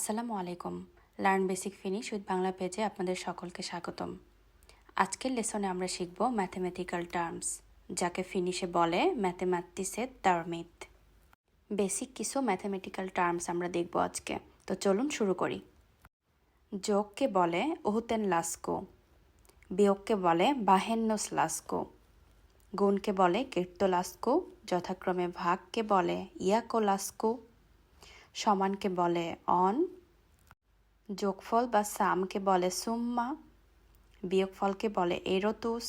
আসসালামু আলাইকুম। Learn basic Finnish with Bangla পেজে আপনাদের সকলকে স্বাগতম। আজকের লেসনে আমরা শিখব ম্যাথমেটিক্যাল টার্মস যাকে ফিনিশে বলে ম্যাথেম্যাটিসের টার্মিত বেসিক কিছু ম্যাথমেটিক্যাল টার্মস আমরা দেখব আজকে। তো চলুন শুরু করি। যোগকে বলে ওহুতেন লাস্কো। বিয়োগকে বলে বাহেন্নস লাস্কো। গুণকে বলে কীর্তলাস্কো। যথাক্রমে ভাগকে বলে ইয়াকোলাস্কো। সমানকে বলে অন, যোগফল বা সামকে বলে সুম্মা, বিয়োগফলকে বলে এরোতুস,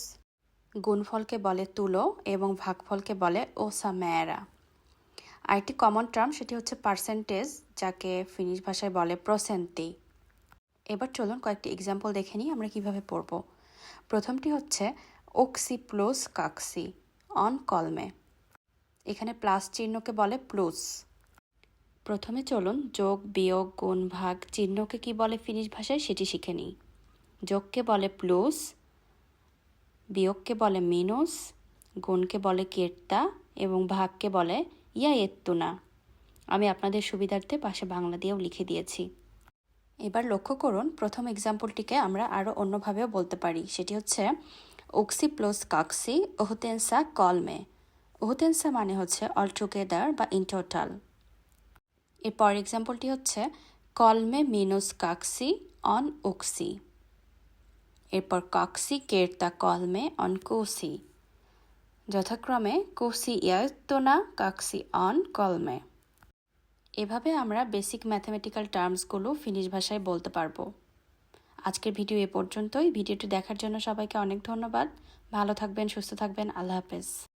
গুণফলকে বলে তুলো এবং ভাগফলকে বলে ওসামেরা আরেকটি কমন টার্ম সেটি হচ্ছে পার্সেন্টেজ যাকে ফিনিশ ভাষায় বলে প্রসেন্তি এবার চলুন কয়েকটি এক্সাম্পল দেখে নিই, আমরা কীভাবে পড়ব। প্রথমটি হচ্ছে ওক্সি প্লোস কাক্সি, অন কলমে। এখানে প্লাস চিহ্নকে বলে প্লুস। প্রথমে চলুন যোগ, বিয়োগ, গুণ, ভাগ চিহ্নকে কি বলে ফিনিশ ভাষায় সেটি শিখে নিই। যোগকে বলে প্লুস, বিয়োগকে বলে মিনুস, গুণকে বলে কের্তা এবং ভাগকে বলে ইয়া এত্তুনা আমি আপনাদের সুবিধার্থে পাশে বাংলা দিয়েও লিখে দিয়েছি। এবার লক্ষ্য করুন প্রথম এক্সাম্পলটিকে আমরা আরও অন্যভাবেও বলতে পারি। সেটি হচ্ছে ওক্সি প্লাস কাক্সি ওহতেন্সা কলমে। ওহতেন্সা মানে হচ্ছে অল টুগেদার বা ইন টোটাল এরপর এক্সাম্পলটি হচ্ছে, কলমে মিনুস কাক্সি অন ওক্সি এরপর কাক্সি কেরতা কলমে অন কোসি। যথাক্রমে কোসি ইয়াত্তনা, কাক্সি অন কলমে। এভাবে আমরা বেসিক ম্যাথামেটিক্যাল টার্মসগুলো ফিনিশ ভাষায় বলতে পারব। আজকের ভিডিও এ পর্যন্তই। ভিডিওটি দেখার জন্য সবাইকে অনেক ধন্যবাদ। ভালো থাকবেন, সুস্থ থাকবেন। আল্লাহ হাফেজ।